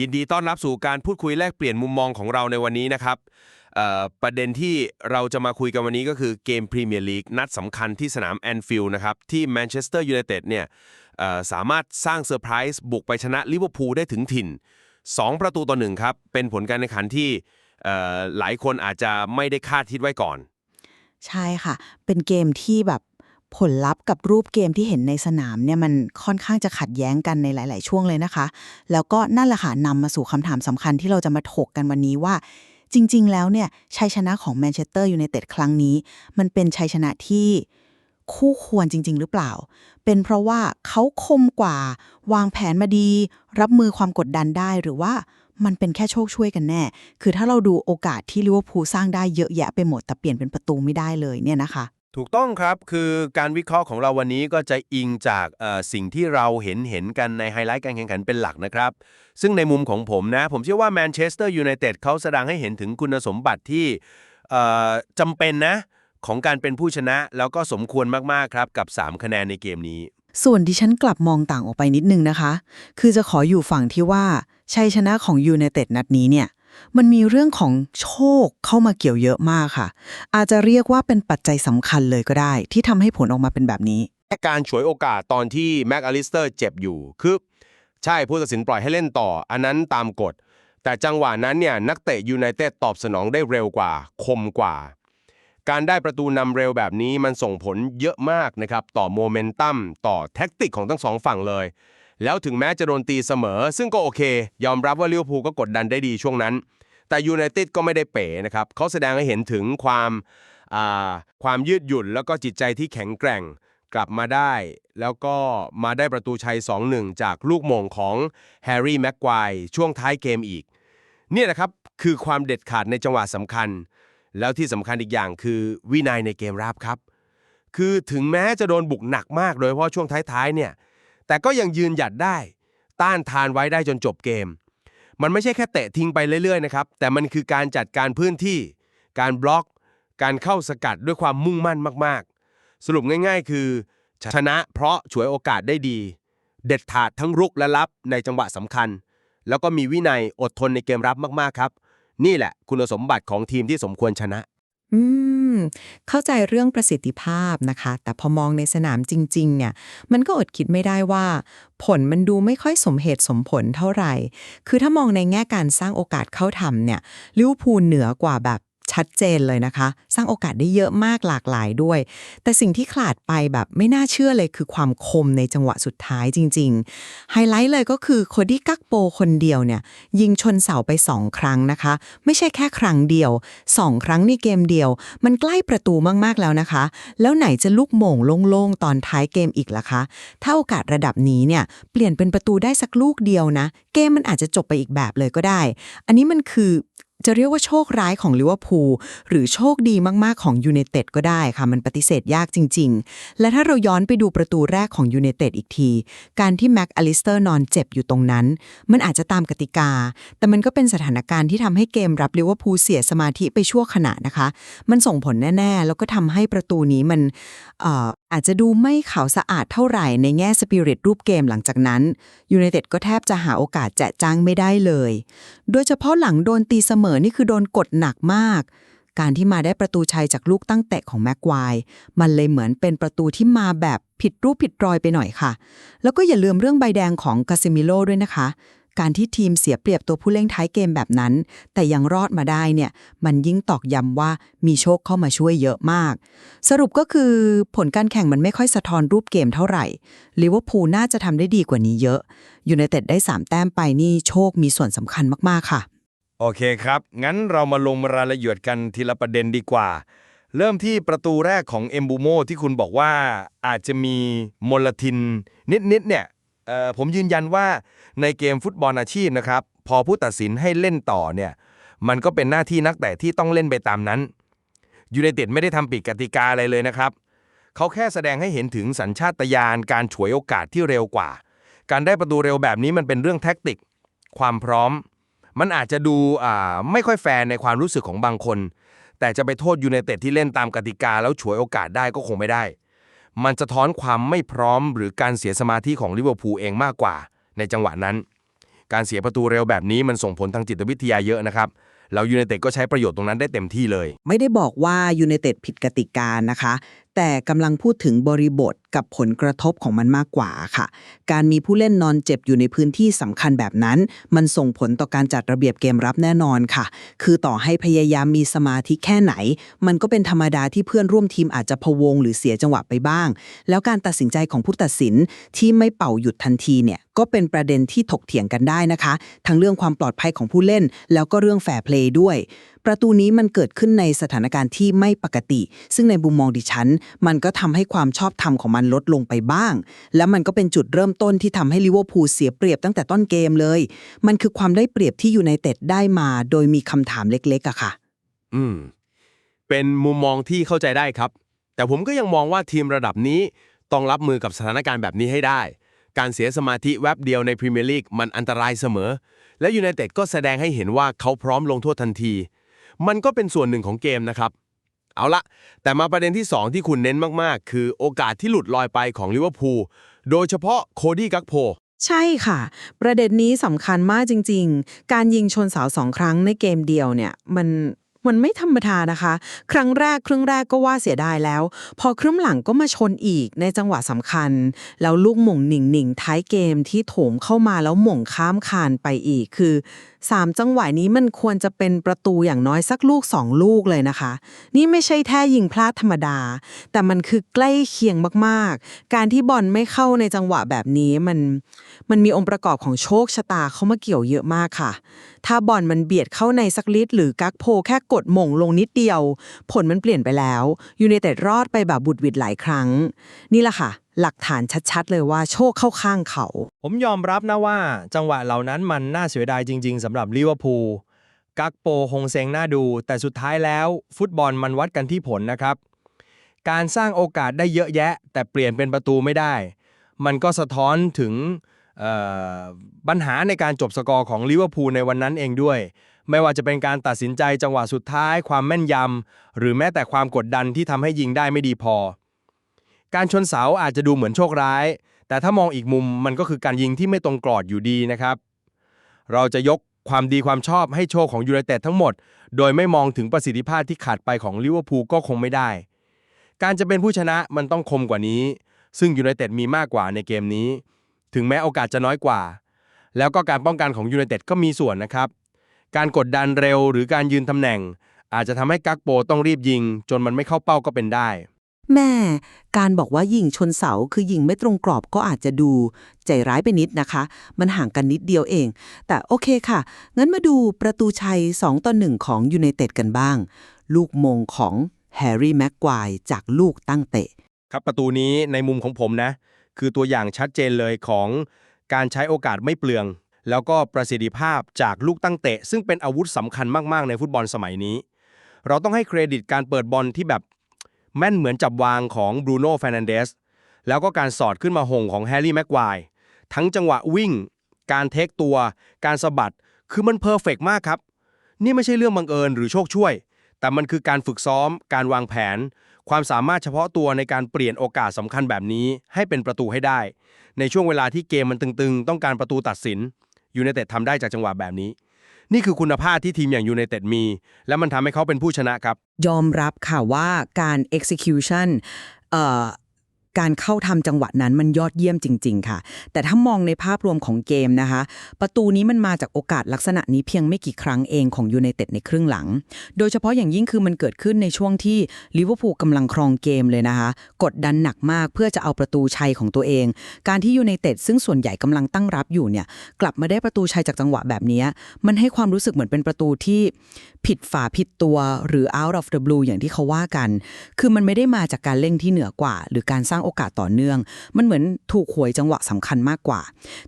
ยินดีต้อนรับสู่การพูดคุยแลกเปลี่ยนมุมมองของเราในวันนี้นะครับประเด็นที่เราจะมาคุยกันวันนี้ก็คือเกมพรีเมียร์ลีกนัดสำคัญที่สนามแอนฟิลด์นะครับที่แมนเชสเตอร์ยูไนเต็ดเนี่ยสามารถสร้างเซอร์ไพรส์บุกไปชนะลิเวอร์พูลได้ถึงถิ่น 2 ประตูต่อหนึ่งครับ เป็นผลการแข่งขันที่หลายคนอาจจะไม่ได้คาดคิดไว้ก่อน ใช่ค่ะ เป็นเกมที่แบบ ผลลัพธ์กับรูปเกมที่เห็นในสนามเนี่ยมันค่อนข้างจะขัดแย้งกันในหลาย ๆ ช่วงเลยนะคะ แล้วก็นั่นแหละค่ะนำมาสู่คำถามสำคัญที่เราจะมาถกกันวันนี้ว่า จริง ๆ แล้วเนี่ยชัยชนะของแมนเชสเตอร์ยูไนเต็ดครั้งนี้ มันเป็นชัยชนะที่คู่ควรจริง ๆ หรือเปล่า เป็นเพราะว่าเขาคมกว่าวางแผนมาดี รับมือความกดดันได้หรือว่ามันเป็นแค่โชคช่วยกันแน่ คือถ้าเราดูโอกาสที่ลิเวอร์พูลสร้างได้เยอะแยะไปหมดแต่เปลี่ยนเป็นประตูไม่ได้เลยเนี่ยนะคะ ถูกต้องครับคือการวิเคราะห์ของเราวันนี้ก็จะอิงจากสิ่งที่เราเห็นเห็นกันในไฮไลท์การแข่งขันเป็นหลักนะครับ ซึ่งในมุมของผมนะ ผมเชื่อว่าแมนเชสเตอร์ยูไนเต็ดเขาแสดงให้เห็นถึงคุณสมบัติที่จำเป็นนะ ของการเป็นผู้ชนะแล้วก็สมควรมาก ๆ ครับ กับ 3 คะแนนในเกมนี้ ส่วนดิฉันกลับมองต่างออกไปนิดนึงนะคะ คือจะขออยู่ฝั่งที่ว่าชัยชนะของยูไนเต็ดนัดนี้เนี่ย มันมีเรื่องของโชคเข้ามาเกี่ยวเยอะมากค่ะ อาจจะเรียกว่าเป็นปัจจัยสำคัญเลยก็ได้ ที่ทำให้ผลออกมาเป็นแบบนี้ การฉวยโอกาสตอนที่แม็กอลิสเตอร์เจ็บอยู่คือใช่ผู้ตัดสินปล่อยให้เล่นต่อ อันนั้นตามกฎ แต่จังหวะนั้นเนี่ยนักเตะยูไนเต็ดตอบสนองได้เร็วกว่า คมกว่า การได้ประตูนำเร็วแบบนี้มันส่งผลเยอะมากนะครับต่อโมเมนตัมต่อแท็กติกของทั้งสองฝั่งเลย แล้วถึงแม้จะโดนตีเสมอ ซึ่งก็โอเค ยอมรับว่าลิเวอร์พูลก็กดดันได้ดีช่วงนั้น แต่ยูไนเต็ดก็ไม่ได้เป๋นะครับเขาแสดงให้เห็นถึงความความยืดหยุ่นแล้วก็จิตใจที่แข็งแกร่งกลับมาได้ แล้วก็มาได้ประตูชัย 2-1 จากลูกมงของแฮร์รี่แม็กควายช่วงท้ายเกมอีก เนี่ยนะครับคือความเด็ดขาดในจังหวะสำคัญ แล้วที่สำคัญอีกอย่างคือวินัยในเกมรับครับ คือถึงแม้จะโดนบุกหนักมากโดยเฉพาะช่วงท้ายๆเนี่ย แต่ก็ยังยืนหยัดได้ ต้านทานไว้ได้จนจบเกม มันไม่ใช่แค่เตะทิ้งไปเรื่อยๆนะครับ แต่มันคือการจัดการพื้นที่ การบล็อก การเข้าสกัดด้วยความมุ่งมั่นมากๆ สรุปง่าย ๆ คือ ชนะเพราะฉวยโอกาสได้ดี เด็ดขาดทั้งรุกและรับในจังหวะสำคัญ แล้วก็มีวินัยอดทนในเกมรับมากๆครับ นี่แหละคุณสมบัติของทีมที่สมควรชนะ อืม เข้าใจเรื่องประสิทธิภาพนะคะ แต่พอมองในสนามจริง ๆ เนี่ย มันก็อดคิดไม่ได้ว่า ผลมันดูไม่ค่อยสมเหตุสมผลเท่าไหร่ คือถ้ามองในแง่การสร้างโอกาสเข้าทำเนี่ยลิวพูลเหนือกว่าแบบ ชัดเจนเลยนะคะ สร้างโอกาสได้เยอะมากหลากหลายด้วย แต่สิ่งที่ขาดไปแบบไม่น่าเชื่อเลยคือความคมในจังหวะสุดท้ายจริง ๆ ไฮไลท์เลยก็คือโคดี้กักโปคนเดียวเนี่ยยิงชนเสาไป 2 ครั้งนะคะ ไม่ใช่แค่ครั้งเดียว 2 ครั้งในเกมเดียว มันใกล้ประตูมากๆแล้วนะคะ แล้วไหนจะลูกโมงโล่งๆตอนท้ายเกมอีกล่ะคะถ้าโอกาสระดับนี้เนี่ยเปลี่ยนเป็นประตูได้สักลูกเดียวนะ เกมมันอาจจะจบไปอีกแบบเลยก็ได้ อันนี้มันคือ จะเรียกว่าโชคร้ายของลิเวอร์พูลหรือโชคดีมากๆของยูไนเต็ดก็ได้ค่ะ มันปฏิเสธยากจริง ๆ และถ้าเราย้อนไปดูประตูแรกของยูไนเต็ดอีกที การที่แม็กอลิสเตอร์นอนเจ็บอยู่ตรงนั้น มันอาจจะตามกติกา แต่มันก็เป็นสถานการณ์ที่ทำให้เกมรับลิเวอร์พูลเสียสมาธิไปชั่วขณะนะคะ มันส่งผลแน่ ๆ แล้วก็ทำให้ประตูนี้มันเอ่ออาจจะดูไม่ขาวสะอาดเท่าไหร่ในแง่สปิริตรูปเกมหลังจากนั้นยูไนเต็ดก็แทบจะหาโอกาสแจะจ้างไม่ได้เลย โดยเฉพาะหลังโดนตีเสมอนี่คือโดนกดหนักมาก การที่มาได้ประตูชัยจากลูกตั้งเตะของแม็กควายมันเลยเหมือนเป็นประตูที่มาแบบผิดรูปผิดรอยไปหน่อยค่ะ แล้วก็อย่าลืมเรื่องใบแดงของกาซิมิโลด้วยนะคะ การที่ทีมเสียเปรียบตัวผู้เล่นท้ายเกมแบบนั้น แต่ยังรอดมาได้เนี่ย มันยิ่งตอกย้ำว่ามีโชคเข้ามาช่วยเยอะมาก สรุปก็คือผลการแข่งมันไม่ค่อยสะท้อนรูปเกมเท่าไหร่ลิเวอร์พูลน่าจะทำได้ดีกว่านี้เยอะ อยูไนเต็ดได้ 3 แต้มไปนี่โชคมีส่วนสำคัญมากๆค่ะ โอเคครับ งั้นเรามาลงรายละเอียดกันทีละประเด็นดีกว่า เริ่มที่ประตูแรกของเอมบูโมที่คุณบอกว่าอาจจะมีมลทินนิดๆเนี่ยผมยืนยันว่าในเกมฟุตบอลอาชีพนะครับ พอผู้ตัดสินให้เล่นต่อเนี่ย มันก็เป็นหน้าที่นักเตะที่ต้องเล่นไปตามนั้นยูไนเต็ดไม่ได้ทำผิดกติกาอะไรเลยนะครับ เขาแค่แสดงให้เห็นถึงสัญชาตญาณการฉวยโอกาสที่เร็วกว่า การได้ประตูเร็วแบบนี้มันเป็นเรื่องแท็กติก ความพร้อม มันอาจจะดูอ่าไม่ค่อยแฟร์ในความรู้สึกของบางคน แต่จะไปโทษยูไนเต็ดที่เล่นตามกติกาแล้วฉวยโอกาสได้ก็คงไม่ได้ มันสะท้อนความไม่พร้อมหรือการเสียสมาธิของลิเวอร์พูลเองมากกว่า ในจังหวะนั้น การเสียประตูเร็วแบบนี้มันส่งผลทางจิตวิทยาเยอะนะครับแล้วยูไนเต็ดก็ใช้ประโยชน์ตรงนั้นได้เต็มที่เลย ไม่ได้บอกว่ายูไนเต็ดผิดกติกานะคะ แต่กำลังพูดถึงบริบท กับผลกระทบของมันมากกว่าค่ะ การมีผู้เล่นนอนเจ็บอยู่ในพื้นที่สำคัญแบบนั้น มันส่งผลต่อการจัดระเบียบเกมรับแน่นอนค่ะ คือต่อให้พยายามมีสมาธิแค่ไหน มันก็เป็นธรรมดาที่เพื่อนร่วมทีมอาจจะพะวง หรือเสียจังหวะไปบ้าง แล้วการตัดสินใจของผู้ตัดสินที่ไม่เป่าหยุดทันทีเนี่ยก็เป็นประเด็นที่ถกเถียงกันได้นะคะ ทั้งเรื่องความปลอดภัยของผู้เล่น แล้วก็เรื่องแฟร์เพลย์ด้วย ประตูนี้มันเกิดขึ้นในสถานการณ์ที่ไม่ปกติ ซึ่งในมุมมองดิฉัน มันก็ทำให้ความชอบธรรมของมันลดลงไปบ้าง และมันก็เป็นจุดเริ่มต้นที่ทำให้ลิเวอร์พูลเสียเปรียบตั้งแต่ต้นเกมเลย มันคือความได้เปรียบที่ยูไนเต็ดได้มา โดยมีคำถามเล็กๆอะค่ะ อืม เป็นมุมมองที่เข้าใจได้ครับ แต่ผมก็ยังมองว่าทีมระดับนี้ต้องรับมือกับสถานการณ์แบบนี้ให้ได้ การเสียสมาธิแวบเดียวในพรีเมียร์ลีกมันอันตรายเสมอ และยูไนเต็ดก็แสดงให้เห็นว่าเขาพร้อมลงโทษทันที มันก็เป็นส่วนหนึ่งของเกมนะครับ เอาละ แต่มาประเด็นที่ 2 ที่คุณเน้นมาก ๆ คือโอกาสที่หลุดลอยไปของลิเวอร์พูล โดยเฉพาะโคดี้กักโพ ใช่ค่ะ ประเด็นนี้สำคัญมากจริง ๆ การยิงชนเสาสองครั้งในเกมเดียวเนี่ย มัน มันไม่ธรรมดานะคะ ครั้งแรกครึ่งแรกก็ว่าเสียดายแล้ว พอครึ่งหลังก็มาชนอีกในจังหวะสำคัญ แล้วลูกหม่งหนิงหนิงท้ายเกมที่โถมเข้ามาแล้วหม่งข้ามคานไปอีกคือสามจังหวะนี้มันควรจะเป็นประตูอย่างน้อยสักลูกสองลูกเลยนะคะ นี่ไม่ใช่แท้ยิงพลาดธรรมดา แต่มันคือใกล้เคียงมากๆ การที่บอลไม่เข้าในจังหวะแบบนี้มันมันมีองค์ประกอบของโชคชะตาเข้ามาเกี่ยวเยอะมากค่ะ ถ้าบอลมันเบียดเข้าในสักลิตรหรือกักโพแค่กดหม่งลงนิดเดียว ผลมันเปลี่ยนไปแล้วยูไนเต็ดรอดไปแบบบุดหวิดหลายครั้ง นี่แหละค่ะ หลักฐานชัดๆ เลยว่าโชคเข้าข้างเขา ผมยอมรับนะว่า จังหวะเหล่านั้นมันน่าเสียดายจริง ๆสำหรับลิเวอร์พูลกักโปคงเซงน่าดู แต่สุดท้ายแล้ว ฟุตบอลมันวัดกันที่ผลนะครับ การสร้างโอกาสได้เยอะแยะ แต่เปลี่ยนเป็นประตูไม่ได้ มันก็สะท้อนถึง ปัญหาในการจบสกอร์ของลิเวอร์พูลในวันนั้นเองด้วย ไม่ว่าจะเป็นการตัดสินใจจังหวะสุดท้าย ความแม่นยำ หรือแม้แต่ความกดดันที่ทำให้ยิงได้ไม่ดีพอ การชนเสาอาจจะดูเหมือนโชคร้าย แต่ถ้ามองอีกมุมมันก็คือการยิงที่ไม่ตรงกรอดอยู่ดีนะครับ เราจะยกความดีความชอบให้โชคของยูไนเต็ดทั้งหมด โดยไม่มองถึงประสิทธิภาพที่ขาดไปของลิเวอร์พูลก็คงไม่ได้ การจะเป็นผู้ชนะมันต้องคมกว่านี้ ซึ่งยูไนเต็ดมีมากกว่าในเกมนี้ ถึงแม้โอกาสจะน้อยกว่า แล้วก็การป้องกันของยูไนเต็ดก็มีส่วนนะครับ การกดดันเร็วหรือการยืนตำแหน่ง อาจจะทำให้กักโปต้องรีบยิง จนมันไม่เข้าเป้าก็เป็นได้ แม่ การบอกว่ายิงชนเสาคือยิงไม่ตรงกรอบก็อาจจะดู ใจร้ายไปนิดนะคะ มันห่างกันนิดเดียวเอง แต่โอเคค่ะ งั้นมาดูประตูชัย 2 ต่อ 1 ของยูไนเต็ดกันบ้าง ลูกมงของแฮร์รี่แม็กควายจากลูกตั้งเตะ ครับประตูนี้ในมุมของผมนะ คือตัวอย่างชัดเจนเลยของการใช้โอกาสไม่เปลือง แล้วก็ประสิทธิภาพจากลูกตั้งเตะ ซึ่งเป็นอาวุธสำคัญมากๆในฟุตบอลสมัยนี้ เราต้องให้เครดิตการเปิดบอลที่แบบแม่นเหมือนจับวางของบรูโน่ฟรนันเดสแล้วก็การสอดขึ้นมาหงของแฮร์รี่แม็กควทั้งจังหวะวิ่ง การเทคตัว การสะบัด คือมันเพอร์เฟกต์มากครับ นี่ไม่ใช่เรื่องบังเอิญหรือโชคช่วย แต่มันคือการฝึกซ้อม การวางแผน ความสามารถเฉพาะตัวในการเปลี่ยนโอกาสสำคัญแบบนี้ให้เป็นประตูให้ได้ ในช่วงเวลาที่เกมมันตึงๆ ต้องการประตูตัดสินยูไนเต็ดทำได้จากจังหวะแบบนี้ นี่คือคุณภาพที่ทีมอย่างยูไนเต็ดมี และมันทำให้เขาเป็นผู้ชนะครับ ยอมรับค่ะว่าการ execution เอ่อ การเข้าทำจังหวะนั้นมันยอดเยี่ยมจริง ๆ ค่ะ แต่ถ้ามองในภาพรวมของเกมนะคะ ประตูนี้มันมาจากโอกาสลักษณะนี้เพียงไม่กี่ครั้งเองของยูไนเต็ดในครึ่งหลัง โดยเฉพาะอย่างยิ่งคือมันเกิดขึ้นในช่วงที่ลิเวอร์พูลกำลังครองเกมเลยนะคะ กดดันหนักมากเพื่อจะเอาประตูชัยของตัวเอง การที่ยูไนเต็ดซึ่งส่วนใหญ่กำลังตั้งรับอยู่เนี่ยกลับมาได้ประตูชัยจากจังหวะแบบนี้ มันให้ความรู้สึกเหมือนเป็นประตูที่ผิดฝาผิดตัวหรือ out of the blue อย่างที่เขาว่ากัน คือมันไม่ได้มาจากการเล่งที่เหนือกว่า หรือการสร้างโอกาสต่อเนื่อง มันเหมือนถูกหวยจังหวะสำคัญมากกว่า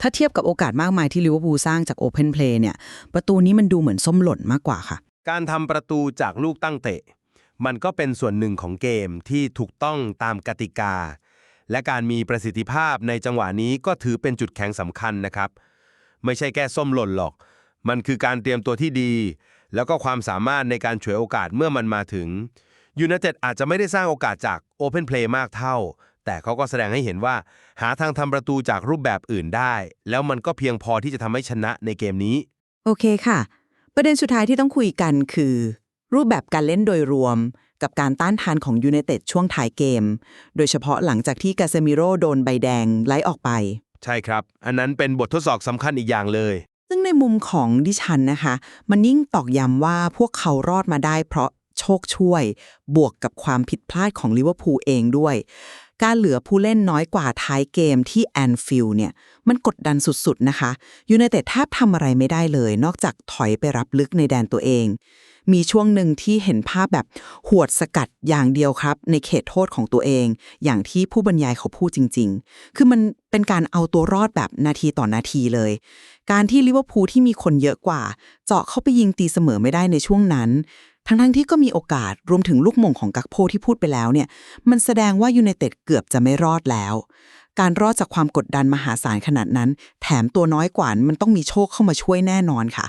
ถ้าเทียบกับโอกาสมากมายที่ลิเวอร์พูลสร้างจาก Open Play เนี่ย ประตูนี้มันดูเหมือนส้มหล่นมากกว่าค่ะ การทำประตูจากลูกตั้งเตะ มันก็เป็นส่วนหนึ่งของเกมที่ถูกต้องตามกติกา และการมีประสิทธิภาพในจังหวะนี้ก็ถือเป็นจุดแข็งสำคัญนะครับ ไม่ใช่แค่ส้มหล่นหรอก มันคือการเตรียมตัวที่ดี แล้วก็ความสามารถในการฉวยโอกาสเมื่อมันมาถึงยู i นเต็ดอาจจะไม่ได้สร้างโอกาสจาก Open Play มากเท่า แต่เขาก็แสดงให้เห็นว่า หาทางทำประตูจากรูปแบบอื่นได้ แล้วมันก็เพียงพอที่จะทำให้ชนะในเกมนี้ โอเคค่ะ ประเด็นสุดท้ายที่ต้องคุยกันคือ รูปแบบการเล่นโดยรวม กับการต้านทานของยู n นเต็ดช่วงท้ายเกม โดยเฉพาะหลังจากที่กาเซมิโร่โดนใบแดงไล่ออกไป ใช่ครับ อันนั้นเป็นบททดสอบสำคัญอีกอย่างเลย ซึ่งในมุมของดิฉันนะคะ มันยิ่งตอกย้ำว่าพวกเขารอดมาได้เพราะโชคช่วย บวกกับความผิดพลาดของลิเวอร์พูลเองด้วย การเหลือผู้เล่นน้อยกว่าท้ายเกมที่แอนฟิลด์เนี่ย มันกดดันสุดๆนะคะยู n นเต็ดแทบทำอะไรไม่ได้เลย นอกจากถอยไปรับลึกในแดนตัวเอง มีช่วงหนึ่งที่เห็นภาพแบบหวดสกัดอย่างเดียวครับ ในเขตโทษของตัวเอง อย่างที่ผู้บรรยายเขาพูดจริง ๆ คือมันเป็นการเอาตัวรอดแบบนาทีต่อนาทีเลย การที่ลิเวอร์พูลที่มีคนเยอะกว่า เจาะเข้าไปยิงตีเสมอไม่ได้ในช่วงนั้น ทั้งๆที่ก็มีโอกาสรวมถึงลูกมงของกักโพที่พูดไปแล้วเนี่ย มันแสดงว่ายูไนเต็ดเกือบจะไม่รอดแล้ว การรอดจากความกดดันมหาศาลขนาดนั้น แถมตัวน้อยกว่ามันต้องมีโชคเข้ามาช่วยแน่นอนค่ะ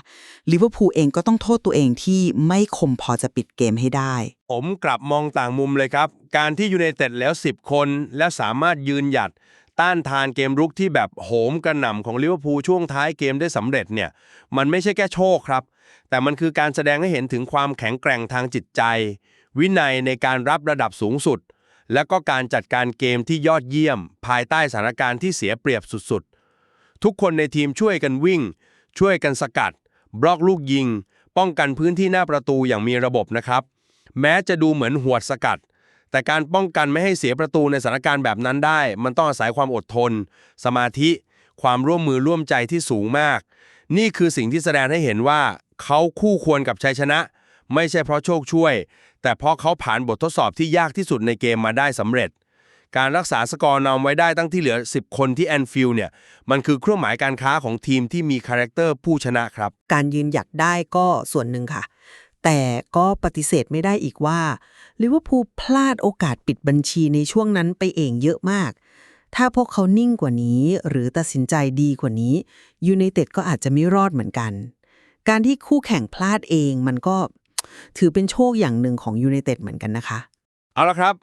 ลิเวอร์พูลเองก็ต้องโทษตัวเองที่ไม่คมพอจะปิดเกมให้ได้ ผมกลับมองต่างมุมเลยครับ การที่ยูไนเต็ดแล้ว 10 คน และสามารถยืนหยัดต้านทานเกมรุกที่แบบโหมกระหน่ำของลิเวอร์พูลช่วงท้ายเกมได้สำเร็จเนี่ย มันไม่ใช่แค่โชคครับ แต่มันคือการแสดงให้เห็นถึงความแข็งแกร่งทางจิตใจ วินัยในการรับระดับสูงสุด และก็การจัดการเกมที่ยอดเยี่ยม ภายใต้สถานการณ์ที่เสียเปรียบสุดๆ ทุกคนในทีมช่วยกันวิ่ง ช่วยกันสกัด บล็อกลูกยิง ป้องกันพื้นที่หน้าประตูอย่างมีระบบนะครับ แม้จะดูเหมือนหวดสกัดแต่การป้องกันไม่ให้เสียประตูในสถานการณ์แบบนั้นได้ มันต้องอาศัยความอดทน สมาธิ ความร่วมมือร่วมใจที่สูงมาก นี่คือสิ่งที่แสดงให้เห็นว่า เขาคู่ควรกับชัยชนะ ไม่ใช่เพราะโชคช่วย แต่เพราะเขาผ่านบททดสอบที่ยากที่สุดในเกมมาได้สำเร็จ การรักษาสกอร์นำไว้ได้ตั้งที่เหลือ 10 คนที่แอนฟิลด์เนี่ยมันคือเครื่องหมายการค้าของทีมที่มีคาแรคเตอร์ผู้ชนะครับ การยืนหยัดได้ก็ส่วนหนึ่งค่ะ แต่ก็ปฏิเสธไม่ได้อีกว่าลิเวอร์พูลพลาดโอกาสปิดบัญชีในช่วงนั้นไปเองเยอะมาก ถ้าพวกเขานิ่งกว่านี้ หรือตัดสินใจดีกว่านี้ยูไนเต็ดก็อาจจะไม่รอดเหมือนกัน การที่คู่แข่งพลาดเองมันก็ถือเป็นโชคอย่างหนึ่งของยูไนเต็ดเหมือนกันนะคะ เอาละครับ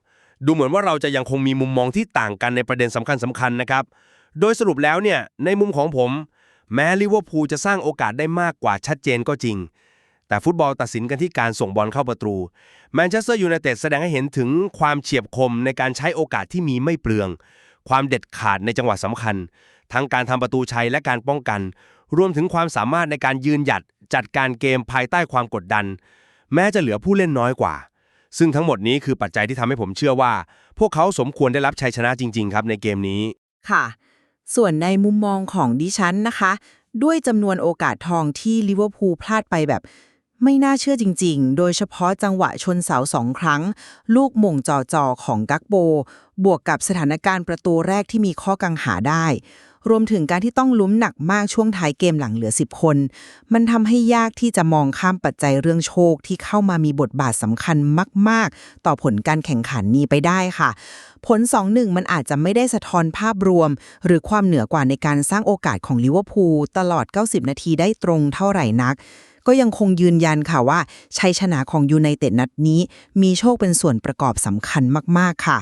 ดูเหมือนว่าเราจะยังคงมีมุมมองที่ต่างกันในประเด็นสำคัญสำคัญๆนะครับ โดยสรุปแล้วเนี่ยในมุมของผม แม้ลิเวอร์พูลจะสร้างโอกาสได้มากกว่าชัดเจนก็จริง แต่ฟุตบอลตัดสินกันที่การส่งบอลเข้าประตูแมนเชสเตอร์ยูไนเต็ดแสดงให้เห็นถึงความเฉียบคมในการใช้โอกาสที่มีไม่เปลือง ความเด็ดขาดในจังหวะสำคัญ ทั้งการทำประตูชัยและการป้องกัน รวมถึงความสามารถในการยืนหยัดจัดการเกมภายใต้ความกดดัน แม้จะเหลือผู้เล่นน้อยกว่า ซึ่งทั้งหมดนี้คือปัจจัยที่ทำให้ผมเชื่อว่า พวกเขาสมควรได้รับชัยชนะจริง ๆ ครับในเกมนี้ ค่ะ ส่วนในมุมมองของดิฉันนะคะ ด้วยจำนวนโอกาสทองที่ลิเวอร์พูลพลาดไปแบบไม่น่าเชื่อจริง ๆ โดยเฉพาะจังหวะชนเสาสองครั้ง ลูกหม่งจ่อๆของกักโบ บวกกับสถานการณ์ประตูแรกที่มีข้อกังหาได้ รวมถึงการที่ต้องลุ้มหนักมากช่วงท้ายเกมหลังเหลือ 10 คน มันทำให้ยากที่จะมองข้ามปัจจัยเรื่องโชคที่เข้ามามีบทบาทสำคัญมาก ๆ ต่อผลการแข่งขันนี้ไปได้ค่ะ ผล 2-1 มันอาจจะไม่ได้สะท้อนภาพรวม หรือความเหนือกว่าในการสร้างโอกาสของลิเวอร์พูลตลอด 90 นาทีได้ตรงเท่าไหร่นักก็ยังคงยืนยันค่ะว่า ชัยชนะของยูไนเต็ดนัดนี้ มีโชคเป็นส่วนประกอบสำคัญมาก ๆ ค่ะ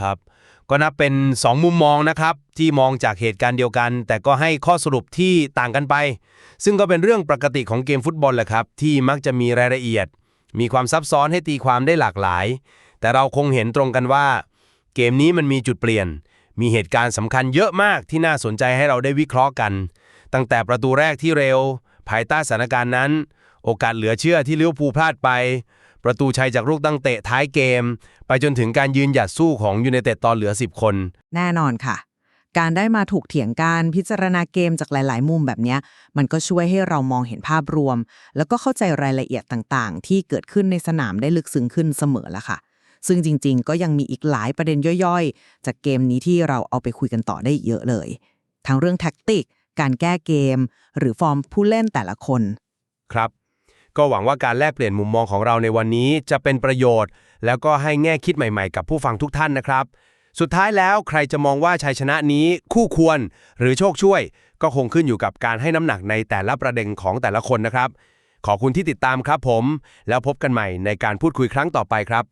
ครับ ก็นับเป็น 2 มุมมองนะครับ ที่มองจากเหตุการณ์เดียวกัน แต่ก็ให้ข้อสรุปที่ต่างกันไป ซึ่งก็เป็นเรื่องปกติของเกมฟุตบอลแหละครับ ที่มักจะมีรายละเอียด มีความซับซ้อนให้ตีความได้หลากหลาย แต่เราคงเห็นตรงกันว่า เกมนี้มันมีจุดเปลี่ยน มีเหตุการณ์สำคัญเยอะมากที่น่าสนใจให้เราได้วิเคราะห์กัน ตั้งแต่ประตูแรกที่เร็ว ภายใต้สถานการณ์นั้น โอกาสเหลือเชื่อที่ลิเวอร์พูลพลาดไปประตูชัยจากลูกตั้งเตะท้ายเกม ไปจนถึงการยืนหยัดสู้ของยูไนเต็ดตอนเหลือ 10 คน แน่นอนค่ะ การได้มาถูกเถียงการพิจารณาเกมจากหลาย ๆ มุมแบบเนี้ย มันก็ช่วยให้เรามองเห็นภาพรวม แล้วก็เข้าใจรายละเอียดต่างๆ ที่เกิดขึ้นในสนามได้ลึกซึ้งขึ้นเสมอละค่ะ ซึ่งจริง ๆ ก็ยังมีอีกหลายประเด็นย่อย ๆ จากเกมนี้ที่เราเอาไปคุยกันต่อได้อีกเยอะเลย ทั้งเรื่องแท็กติก การแก้เกม หรือฟอร์มผู้เล่นแต่ละคน ครับ ก็หวังว่าการแลกเปลี่ยนมุมมองของเราในวันนี้จะเป็นประโยชน์ แล้วก็ให้แง่คิดใหม่ๆ กับผู้ฟังทุกท่านนะครับ สุดท้ายแล้วใครจะมองว่าชัยชนะนี้คู่ควร หรือโชคช่วย ก็คงขึ้นอยู่กับการให้น้ำหนักในแต่ละประเด็นของแต่ละคนนะครับ ขอบคุณที่ติดตามครับผม แล้วพบกันใหม่ในการพูดคุยครั้งต่อไปครับ